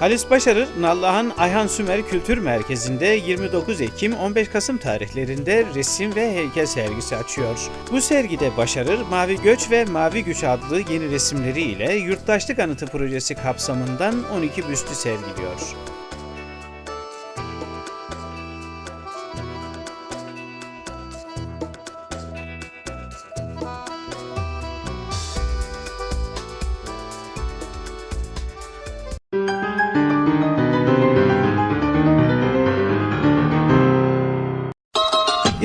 Halis Başarır, Nallıhan Ayhan Sümer Kültür Merkezi'nde 29 Ekim 15 Kasım tarihlerinde resim ve heykel sergisi açıyor. Bu sergide Başarır, Mavi Göç ve Mavi Güç adlı yeni resimleriyle Yurttaşlık Anıtı projesi kapsamından 12 büstü sergiliyor.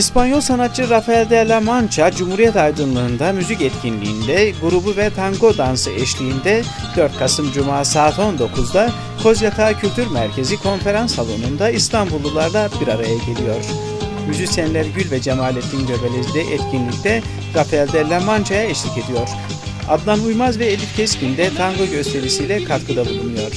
İspanyol sanatçı Rafael de la Mancha, Cumhuriyet Aydınlığı'nda müzik etkinliğinde grubu ve tango dansı eşliğinde 4 Kasım Cuma saat 19'da Kozyatağı Kültür Merkezi konferans salonunda İstanbullularla bir araya geliyor. Müzisyenler Gül ve Cemalettin Göbelez de etkinlikte Rafael de la Mancha'ya eşlik ediyor. Adnan Uymaz ve Elif Keskin de tango gösterisiyle katkıda bulunuyor.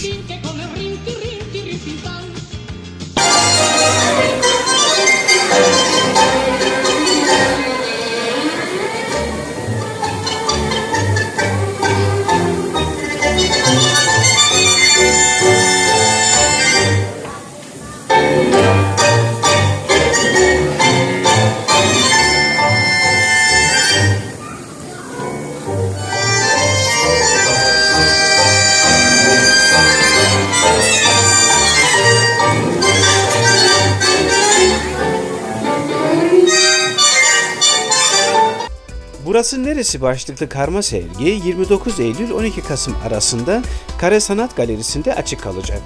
Burası Neresi başlıklı karma sergi 29 Eylül 12 Kasım arasında Kare Sanat Galerisi'nde açık kalacak.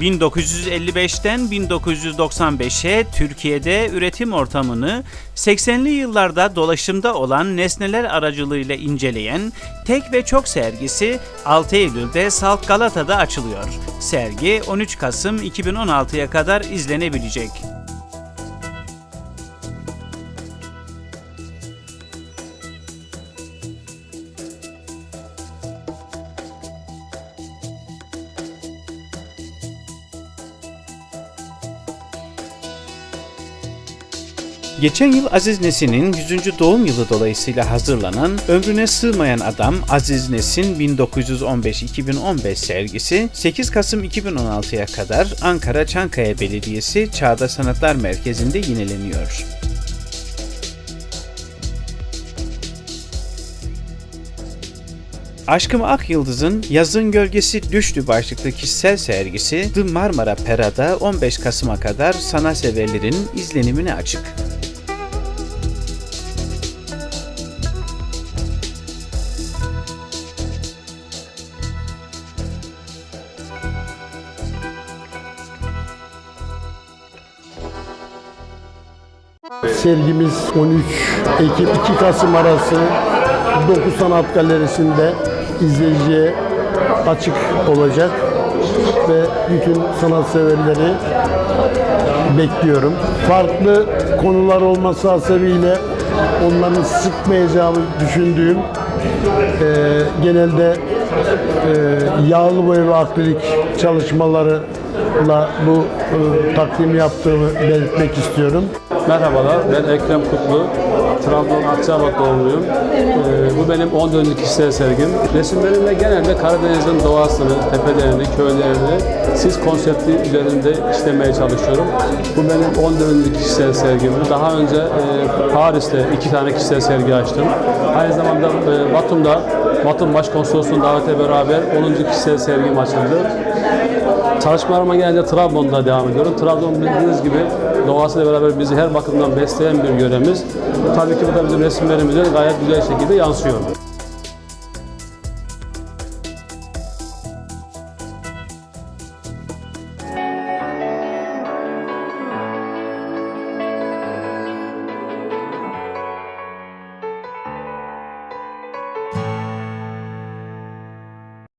...1955'ten 1995'e Türkiye'de üretim ortamını 80'li yıllarda dolaşımda olan nesneler aracılığıyla inceleyen tek ve çok sergisi 6 Eylül'de Salt Galata'da açılıyor. Sergi 13 Kasım 2016'ya kadar izlenebilecek. Geçen yıl Aziz Nesin'in 100. doğum yılı dolayısıyla hazırlanan Ömrüne Sığmayan Adam Aziz Nesin 1915-2015 sergisi 8 Kasım 2016'ya kadar Ankara Çankaya Belediyesi Çağda Sanatlar Merkezi'nde yineleniyor. Aşkım Ak Yıldız'ın Yazın Gölgesi Düştü başlıklı kişisel sergisi The Marmara Pera'da 15 Kasım'a kadar sanatseverlerin izlenimine açık. Sergimiz 13 Ekim 2 Kasım arası 9 Sanat Galerisi'nde izleyiciye açık olacak ve bütün sanatseverleri bekliyorum. Farklı konular olması hasebiyle onların sıkmayacağımı düşündüğüm eee, genelde eee, yağlı boya ve akrilik çalışmalarıyla bu eee, takdim yaptığımı belirtmek istiyorum. Merhabalar, ben Ekrem Kutlu. Trabzon Akçabat doğumluyum. Ee, bu benim 10 dönümlük kişisel sergim. Resimlerimde genelde Karadeniz'in doğasını, tepelerini, köylerini siz konsepti üzerinde işlemeye çalışıyorum. Bu benim 10 dönümlük kişisel sergim. Daha önce e, Paris'te iki tane kişisel sergi açtım. Aynı zamanda e, Batum'da, Batum Başkonsolosluğu'nun davete beraber 10. kişisel sergim açıldı. Çalışmalarıma gelince Trabzon'da devam ediyorum. Trabzon bildiğiniz gibi doğasıyla beraber bizi her bakımdan besleyen bir yöremiz. Tabii ki bu da bizim resimlerimize gayet güzel şekilde yansıyor.